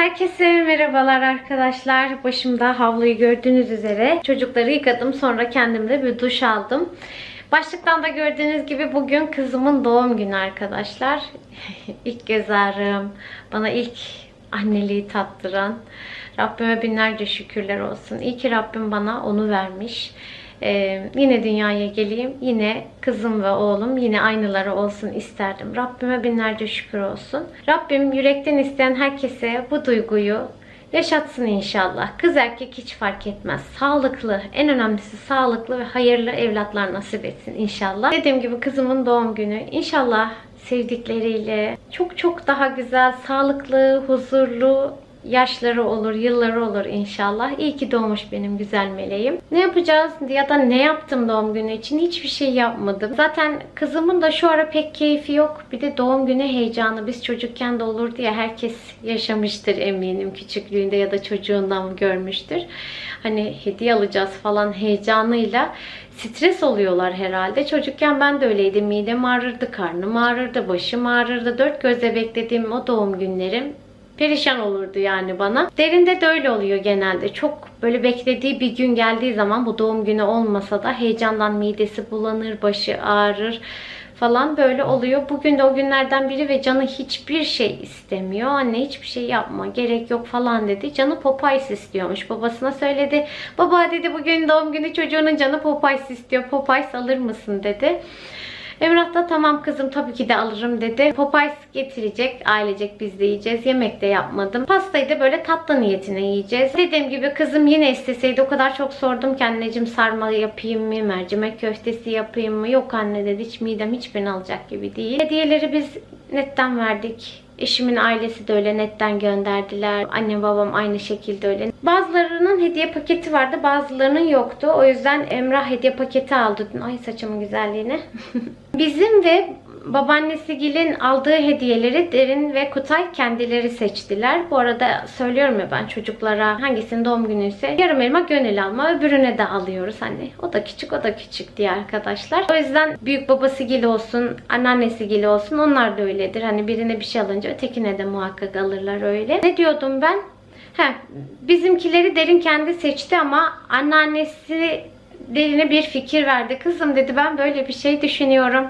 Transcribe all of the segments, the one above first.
Herkese merhabalar arkadaşlar. Başımda havluyu gördüğünüz üzere çocukları yıkadım. Sonra kendimde bir duş aldım. Başlıktan da gördüğünüz gibi bugün kızımın doğum günü arkadaşlar. ilk göz ağrım, bana ilk anneliği tattıran Rabbime binlerce şükürler olsun. İyi ki Rabbim bana onu vermiş. Ee, yine dünyaya geleyim. Yine kızım ve oğlum yine aynıları olsun isterdim. Rabbime binlerce şükür olsun. Rabbim yürekten isteyen herkese bu duyguyu yaşatsın inşallah. Kız erkek hiç fark etmez. Sağlıklı, en önemlisi sağlıklı ve hayırlı evlatlar nasip etsin inşallah. Dediğim gibi kızımın doğum günü. İnşallah sevdikleriyle çok çok daha güzel, sağlıklı, huzurlu yaşları olur, yılları olur inşallah. İyi ki doğmuş benim güzel meleğim. Ne yapacağız ya da ne yaptım doğum günü için? Hiçbir şey yapmadım. Zaten kızımın da şu ara pek keyfi yok. Bir de doğum günü heyecanı. Biz çocukken de olurdu ya herkes yaşamıştır eminim küçüklüğünde ya da çocuğundan görmüştür. Hani hediye alacağız falan heyecanıyla stres oluyorlar herhalde. Çocukken ben de öyleydim. Midem ağrırdı, karnım ağrırdı, başım ağrırdı. Dört gözle beklediğim o doğum günlerim perişan olurdu yani bana. Derinde de öyle oluyor genelde. Çok böyle beklediği bir gün geldiği zaman bu doğum günü olmasa da heyecandan midesi bulanır, başı ağrır falan böyle oluyor. Bugün de o günlerden biri ve canı hiçbir şey istemiyor. Anne hiçbir şey yapma gerek yok falan dedi. Canı Popeyes istiyormuş. Babasına söyledi. Baba dedi bugün doğum günü çocuğunun canı Popeyes istiyor. Popeyes alır mısın dedi. Emrah da tamam kızım tabii ki de alırım dedi. Popeyes getirecek. Ailecek biz de yiyeceğiz. Yemek de yapmadım. Pastayı da böyle tatlı niyetine yiyeceğiz. Dediğim gibi kızım yine isteseydi o kadar çok sordum ki anneciğim sarma yapayım mı? Mercimek köftesi yapayım mı? Yok anne dedi. Hiç midem hiçbirini alacak gibi değil. Hediyeleri biz netten verdik. Eşimin ailesi de öyle netten gönderdiler. Annem babam aynı şekilde öyle. Bazılarının hediye paketi vardı, bazılarının yoktu. O yüzden Emrah hediye paketi aldı. Ay saçımın güzelliğine. Bizim ve babaannesi Gil'in aldığı hediyeleri Derin ve Kutay kendileri seçtiler. Bu arada söylüyorum ya ben çocuklara hangisinin doğum günüyse yarım elma gönül alma öbürüne de alıyoruz hani. O da küçük o da küçük diye arkadaşlar. O yüzden büyük babası Gil olsun, anneannesi Gil olsun onlar da öyledir. Hani birine bir şey alınca ötekine de muhakkak alırlar öyle. Ne diyordum ben? He, bizimkileri Derin kendi seçti ama anneannesi Derin'e bir fikir verdi. Kızım dedi ben böyle bir şey düşünüyorum.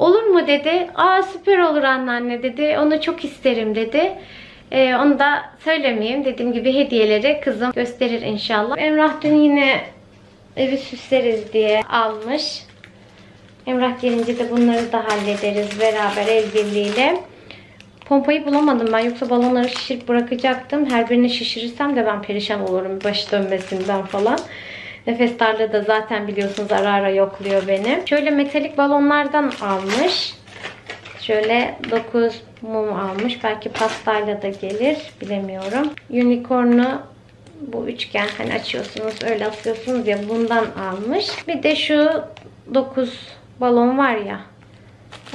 Olur mu dedi. Aa süper olur anneanne dedi. Onu çok isterim dedi. Ee, onu da söylemeyeyim. Dediğim gibi hediyeleri kızım gösterir inşallah. Emrah dün yine evi süsleriz diye almış. Emrah gelince de bunları da hallederiz beraber el birliğiyle. Pompayı bulamadım ben. Yoksa balonları şişirip bırakacaktım. Her birini şişirirsem de ben perişan olurum. Başı dönmesinden falan. Nefes darlığı da zaten biliyorsunuz ara ara yokluyor beni. Şöyle metalik balonlardan almış. Şöyle 9 mum almış. Belki pastayla da gelir. Bilemiyorum. Unicorn'u bu üçgen hani açıyorsunuz öyle asıyorsunuz ya bundan almış. Bir de şu 9 balon var ya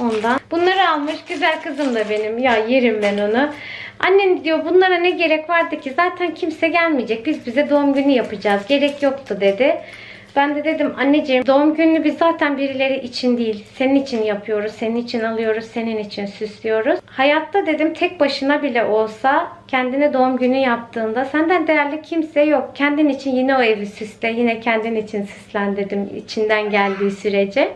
ondan. Bunları almış. Güzel kızım da benim. Ya yerim ben onu. Annen diyor bunlara ne gerek vardı ki? Zaten kimse gelmeyecek. Biz bize doğum günü yapacağız. Gerek yoktu dedi. Ben de dedim anneciğim doğum gününü biz zaten birileri için değil. Senin için yapıyoruz. Senin için alıyoruz. Senin için süslüyoruz. Hayatta dedim tek başına bile olsa kendine doğum günü yaptığında senden değerli kimse yok. Kendin için yine o evi süsle. Yine kendin için süslen dedim. içinden geldiği sürece.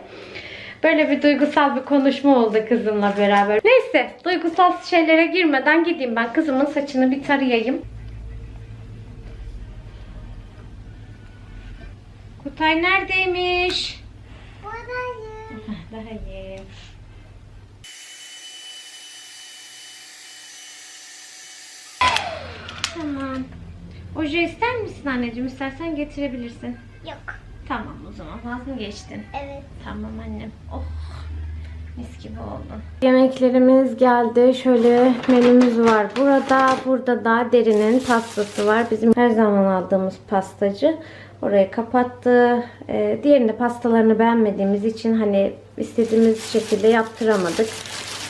Böyle bir duygusal bir konuşma oldu kızımla beraber. Neyse duygusal şeylere girmeden gideyim ben kızımın saçını bir tarayayım. Kutay neredeymiş? Buradayım. Daha iyi. Tamam. Oje ister misin anneciğim? İstersen getirebilirsin. Yok. Tamam o zaman vazgeçtin. Evet. Tamam annem. Oh. Mis gibi oldu. Yemeklerimiz geldi. Şöyle menümüz var burada. Burada da derinin pastası var. Bizim her zaman aldığımız pastacı. Orayı kapattı. Ee, diğerinde pastalarını beğenmediğimiz için hani istediğimiz şekilde yaptıramadık.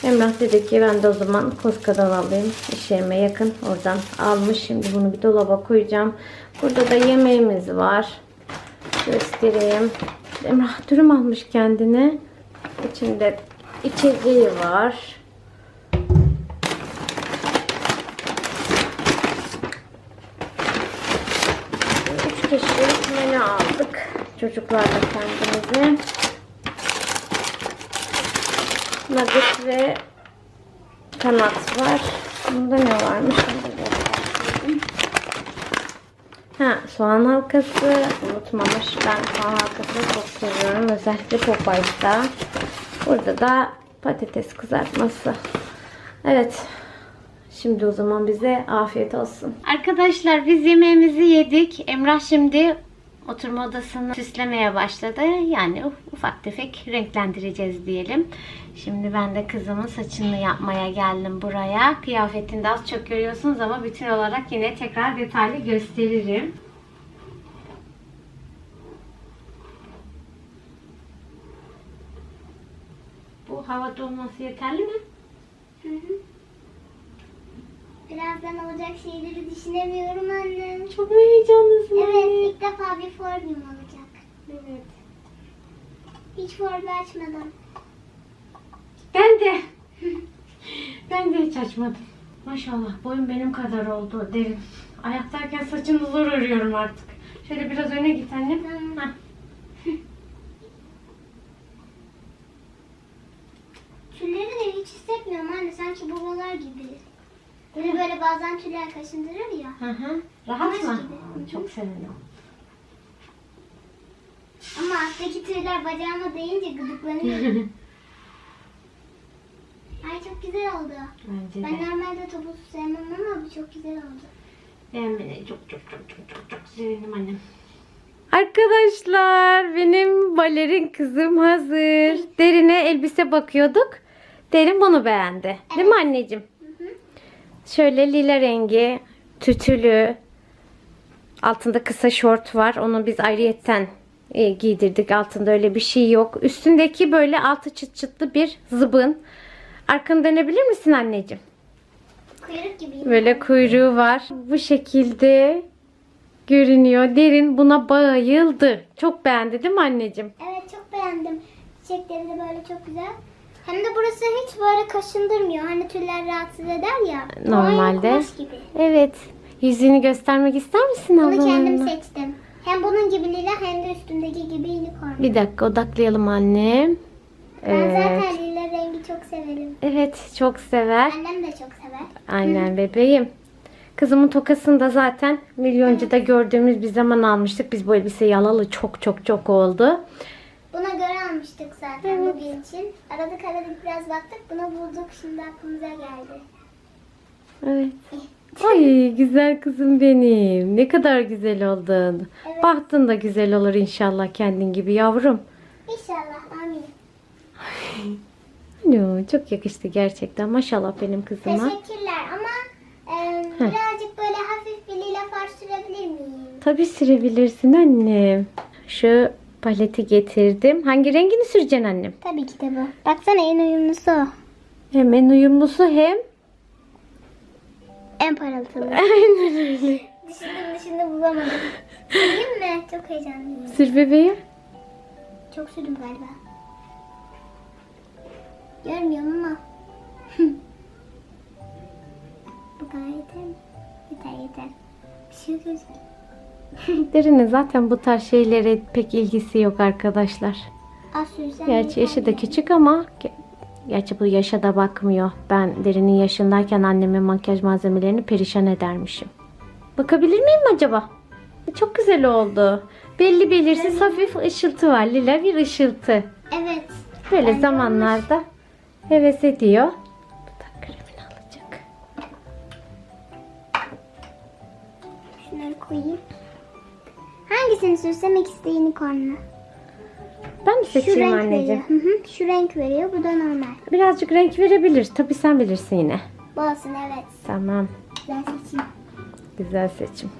Emrah dedi ki ben de o zaman Koska'dan alayım. İş yerime yakın. Oradan almış. Şimdi bunu bir dolaba koyacağım. Burada da yemeğimiz var göstereyim. Emrah dürüm almış kendine. İçinde içeceği var. Üç kişilik menü aldık. Çocuklarla kendimize. Nugget ve kanat var. Bunda ne varmış? Bunda Ha, soğan halkası unutmamış. Ben soğan halkasını çok seviyorum. Özellikle Popeyes'ta. Burada da patates kızartması. Evet. Şimdi o zaman bize afiyet olsun. Arkadaşlar biz yemeğimizi yedik. Emrah şimdi oturma odasını süslemeye başladı. Yani ufak tefek renklendireceğiz diyelim. Şimdi ben de kızımın saçını yapmaya geldim buraya. Kıyafetini de az çok görüyorsunuz ama bütün olarak yine tekrar detaylı gösteririm. Bu havada olması yeterli mi? Birazdan olacak şeyleri düşünemiyorum annem. Çok mu heyecanlısın? Evet ilk defa bir formum olacak. Evet. Hiç formu açmadım. Ben de. ben de hiç açmadım. Maşallah boyum benim kadar oldu derin. Ayaktayken saçını zor örüyorum artık. Şöyle biraz öne git annem. Tamam. Heh. Tülleri de hiç hissetmiyorum anne. Sanki babalar gibi. Böyle böyle bazen tüller kaşındırır ya. Hı hı. Rahat mı? gibi. Çok sevindim. Ama alttaki tüyler bacağıma değince gıdıklanıyor. Ay çok güzel oldu. Bence Ben de. normalde topuzu sevmem ama bu çok güzel oldu. Ben beni çok çok çok çok çok çok sevindim annem. Arkadaşlar benim balerin kızım hazır. Derine elbise bakıyorduk. Derin bunu beğendi. Değil mi anneciğim? Şöyle lila rengi, tütülü, altında kısa şort var. Onu biz ayrıyetten e, giydirdik. Altında öyle bir şey yok. Üstündeki böyle altı çıt çıtlı bir zıbın. Arkanı dönebilir misin anneciğim? Kuyruk gibi. Böyle kuyruğu var. Bu şekilde görünüyor. Derin buna bayıldı. Çok beğendi değil mi anneciğim? Evet çok beğendim. Çiçekleri de böyle çok güzel. Hem de burası hiç böyle kaşındırmıyor. Hani tüller rahatsız eder ya. Normalde. kumaş gibi. Evet. Yüzünü göstermek ister misin Bunu ablanın kendim yanına? seçtim. Hem bunun gibi lila hem de üstündeki gibi unicorn. Bir dakika odaklayalım annem. Ben Evet. zaten lila rengi çok severim. Evet çok sever. Annem de çok sever. Aynen bebeğim. Kızımın tokasını da zaten milyoncuda gördüğümüz bir zaman almıştık. Biz bu elbiseyi alalı çok çok çok oldu. Buna göre almıştık zaten bugün için. Aradık aradık biraz baktık. Bunu bulduk. Şimdi aklımıza geldi. Evet. Ay güzel kızım benim. Ne kadar güzel oldun. Evet. Bahtın da güzel olur inşallah kendin gibi yavrum. İnşallah. Amin. Yo, çok yakıştı gerçekten. Maşallah benim kızıma. Teşekkürler ama e, birazcık böyle hafif bir lila far sürebilir miyim? Tabii sürebilirsin annem. Şu paleti getirdim. Hangi rengini süreceksin annem? Tabii ki de bu. Baksana en uyumlusu o. Hem en uyumlusu hem En parıltılı. Aynen öyle. düşündüm düşündüm bulamadım. Süreyim mi? Çok heyecanlıyım. Sür bebeğim. Çok sürdüm galiba. Görmüyorum ama. Bu kadar yeter? Yeter. Bir şey gözüm. Derinin zaten bu tarz şeylere pek ilgisi yok arkadaşlar. Gerçi yaşı da küçük ama ge- gerçi bu yaşa da bakmıyor. Ben derinin yaşındayken annemin makyaj malzemelerini perişan edermişim. Bakabilir miyim acaba? Çok güzel oldu. Belli belirsiz hafif ışıltı var. Lila bir ışıltı. Evet. Böyle zamanlarda heves ediyor. Bu da kremini alacak. Şunları koyayım. Hangisini sürsem ikisi de unicornlu. Ben mi seçeyim anneciğim? veriyor. Hı hı. Şu renk veriyor. Bu da normal. Birazcık renk verebilir. Tabii sen bilirsin yine. Bu olsun evet. Tamam. Ben seçeyim. Güzel seçim.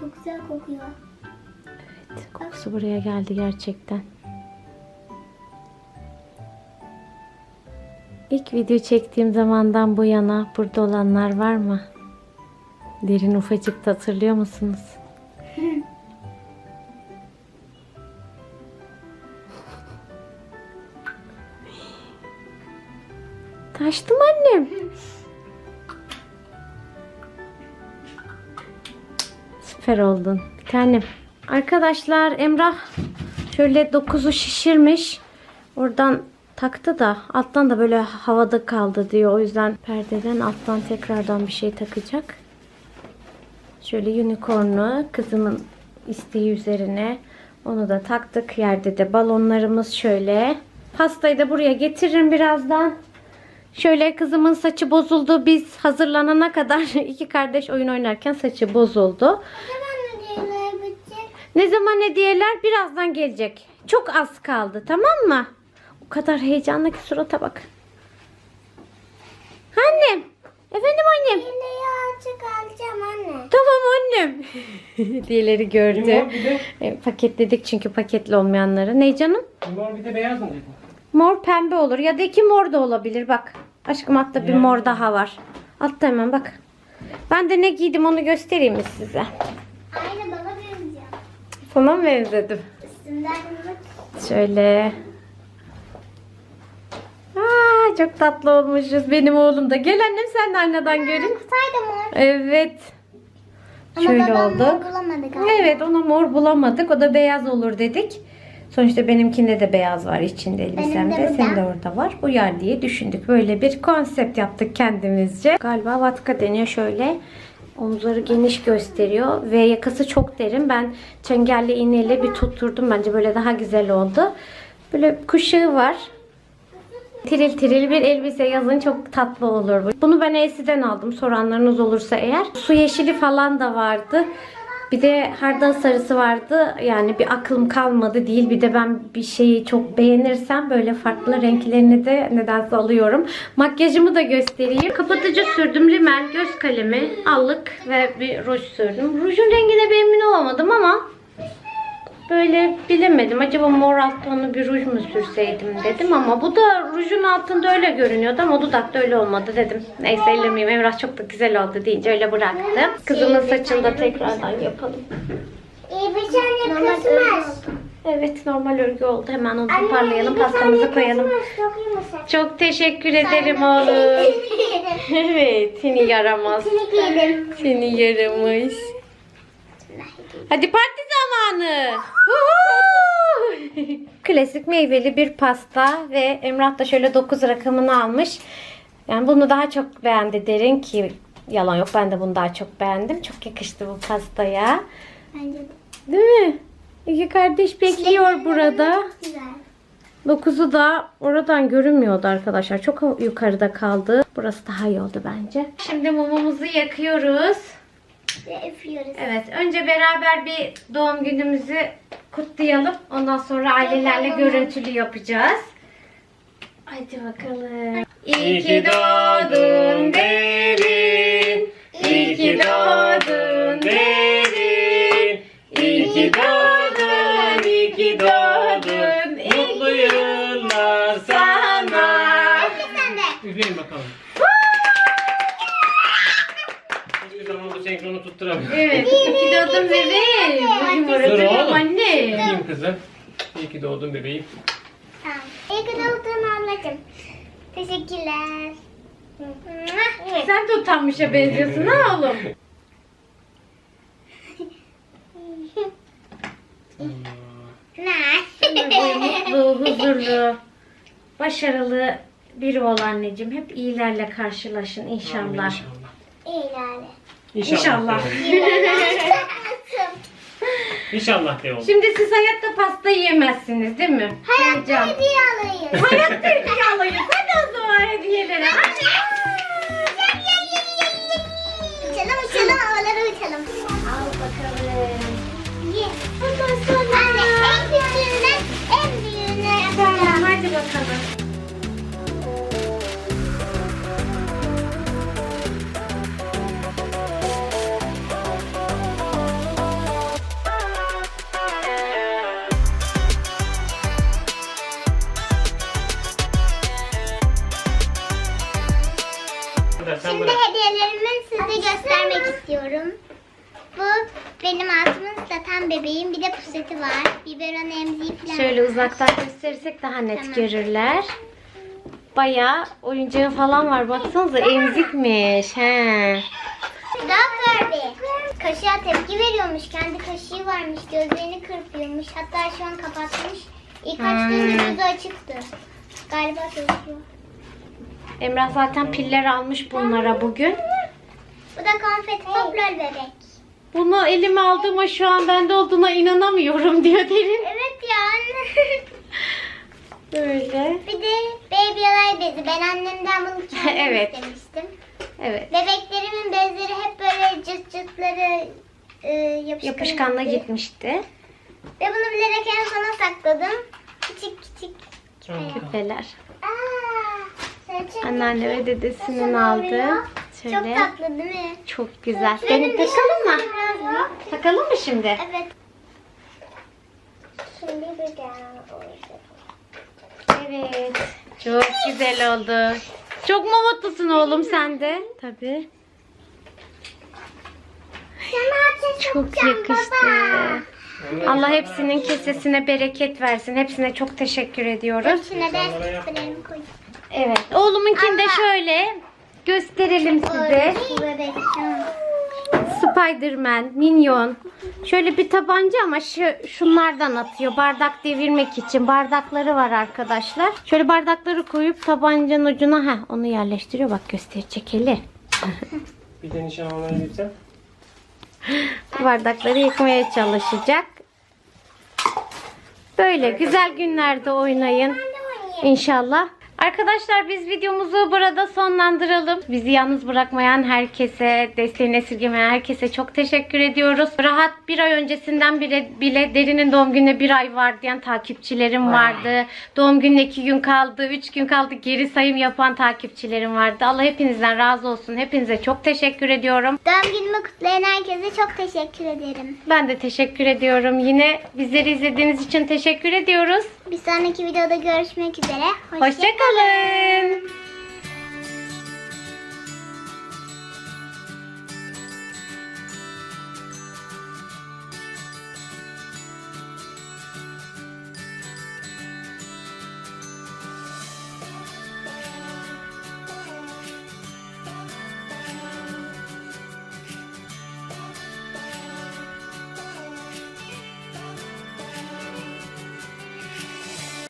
Çok güzel kokuyor. Evet, kokusu buraya geldi gerçekten. İlk video çektiğim zamandan bu yana burada olanlar var mı? Derin ufacık hatırlıyor musunuz? Taştım annem. Süper oldun. Bir tanem. Arkadaşlar Emrah şöyle dokuzu şişirmiş. Oradan taktı da alttan da böyle havada kaldı diyor. O yüzden perdeden alttan tekrardan bir şey takacak. Şöyle unicorn'u kızımın isteği üzerine onu da taktık. Yerde de balonlarımız şöyle. Pastayı da buraya getiririm birazdan. Şöyle kızımın saçı bozuldu. Biz hazırlanana kadar iki kardeş oyun oynarken saçı bozuldu. Hemen hediyeler bitecek. Ne zaman hediyeler birazdan gelecek. Çok az kaldı tamam mı? O kadar heyecanlı ki surata bak. Annem. Efendim annem. Hediyeyi açık alacağım anne. Tamam annem. Hediyeleri gördü. Mor bir de, E, paketledik çünkü paketli olmayanları. Ne canım? mor bir de beyaz mı dedin? Mor pembe olur ya da iki mor da olabilir bak. Aşkım altta bir mor daha var. Altta hemen bak. Ben de ne giydim onu göstereyim mi size? Aynı bana benziyor. Sana mı benzedim? Üstünden bak. Şöyle. Aa, çok tatlı olmuşuz. Benim oğlum da. Gel annem sen de aynadan görün. Saydım mor. Evet. Ama Şöyle babam olduk. Evet ona mor bulamadık. O da beyaz olur dedik. Sonuçta benimkinde de beyaz var içinde elbisemde. burada. Senin de orada var. Uyar diye düşündük. Böyle bir konsept yaptık kendimizce. Galiba vatka deniyor şöyle. Omuzları geniş gösteriyor ve yakası çok derin. Ben çengelli iğneyle bir tutturdum. Bence böyle daha güzel oldu. Böyle kuşağı var. Tiril tiril bir elbise yazın çok tatlı olur bu. Bunu ben Elsi'den aldım soranlarınız olursa eğer. Su yeşili falan da vardı. Bir de hardal sarısı vardı. Yani bir aklım kalmadı değil. Bir de ben bir şeyi çok beğenirsem böyle farklı renklerini de nedense alıyorum. Makyajımı da göstereyim. Kapatıcı sürdüm. Rimel, göz kalemi, allık ve bir ruj sürdüm. Rujun rengine bir emin olamadım ama Böyle bilemedim. Acaba mor alt tonlu bir ruj mu sürseydim dedim ama bu da rujun altında öyle görünüyordu ama dudakta öyle olmadı dedim. Neyse ellemeyeyim. Emrah çok da güzel oldu deyince öyle bıraktım. Kızımın saçını da tekrardan yapalım. İyi bir tane kısmaz. Evet normal örgü oldu. Hemen onu toparlayalım. Pastamızı koyalım. Çok teşekkür ederim oğlum. Evet seni yaramaz. Seni giydim. Hadi parti zamanı. Klasik meyveli bir pasta ve Emrah da şöyle 9 rakamını almış. Yani bunu daha çok beğendi derin ki yalan yok ben de bunu daha çok beğendim. Çok yakıştı bu pastaya. Bence de. Değil mi? İki kardeş bekliyor burada. Güzel. 9'u da oradan görünmüyordu arkadaşlar. Çok yukarıda kaldı. Burası daha iyi oldu bence. Şimdi mumumuzu yakıyoruz. Üflüyoruz. Evet, önce beraber bir doğum günümüzü kutlayalım. Ondan sonra ailelerle görüntülü yapacağız. Hadi bakalım. İyi ki doğdun derin. İyi ki doğdun derin. İyi ki doğdun, iyi ki doğdun. Mutlu yıllar sana. Sen de. Üfleyin bakalım. Hiçbir zaman bu senkronu tutturamıyorum. Evet, iyi ki doğdun bebeğim. Bugün Dur oğlum. anne. Üfleyeyim kızım. İyi ki doğdun bebeğim. Tamam. İyi ki doğdun ablacığım. Teşekkürler. Evet. Sen de utanmışa benziyorsun ha oğlum. Ne? Mutlu, huzurlu, başarılı biri ol anneciğim. Hep iyilerle karşılaşın Amin inşallah. İyi İnşallah. İnşallah de oğlum. Şimdi siz hayatta pasta yiyemezsiniz değil mi? Hayatta Heyecan. hediye alayım. Hayatta hediye alayım. Hadi o zaman hediyelere. Hadi. Gösterirsek daha net Tamam. görürler. Bayağı oyuncağı falan var. Baksanıza emzikmiş. He. Daha. Kaşığa tepki veriyormuş. Kendi kaşığı varmış. Gözlerini kırpıyormuş. Hatta şu an kapatmış. İlk açtığında gözü açıktı. Galiba çalışıyor. Emrah zaten piller almış bunlara bugün. Bu da konfeti poplar bebek. Bunu elime aldığıma şu an bende olduğuna inanamıyorum diyor Derin. Evet ya anne. Böyle. Bir de baby olay bezi. Ben annemden bunu kendim Evet. istemiştim. Evet. Bebeklerimin bezleri hep böyle cırt cırtları e, yapışkanlı. Yapışkanla gitti. gitmişti. Ve bunu bilerek en sona sakladım. Küçük küçük. Küpeler. Aa, Anneanne ve dedesinin aldı. oluyor? Çok Şöyle. tatlı değil mi? Çok güzel. Benim takalım mı? Takalım mı şimdi? Evet. Şimdi bir daha olacak. Evet. Çok güzel oldu. Çok mu mutlusun oğlum sen de? Tabii. Çok yakıştı. Allah hepsinin kesesine bereket versin. Hepsine çok teşekkür ediyoruz. Spreyimi koy. Evet. Oğlumunkini de şöyle gösterelim size. Bebek. Spiderman, Minyon. Şöyle bir tabanca ama şu şunlardan atıyor. Bardak devirmek için. Bardakları var arkadaşlar. Şöyle bardakları koyup tabancanın ucuna ha onu yerleştiriyor. Bak gösterecek eli. Bir de nişan almaya gitsen. Bardakları yıkmaya çalışacak. Böyle güzel günlerde oynayın. İnşallah. Arkadaşlar biz videomuzu burada sonlandıralım. Bizi yalnız bırakmayan herkese, desteğini esirgemeyen herkese çok teşekkür ediyoruz. Rahat bir ay öncesinden bile, bile Derin'in doğum gününe bir ay var diyen takipçilerim vardı. Doğum gününe iki gün kaldı, üç gün kaldı geri sayım yapan takipçilerim vardı. Allah hepinizden razı olsun. Hepinize çok teşekkür ediyorum. Doğum günümü kutlayan herkese çok teşekkür ederim. Ben de teşekkür ediyorum. Yine bizleri izlediğiniz için teşekkür ediyoruz. Bir sonraki videoda görüşmek üzere. Hoşça Hoşçakalın.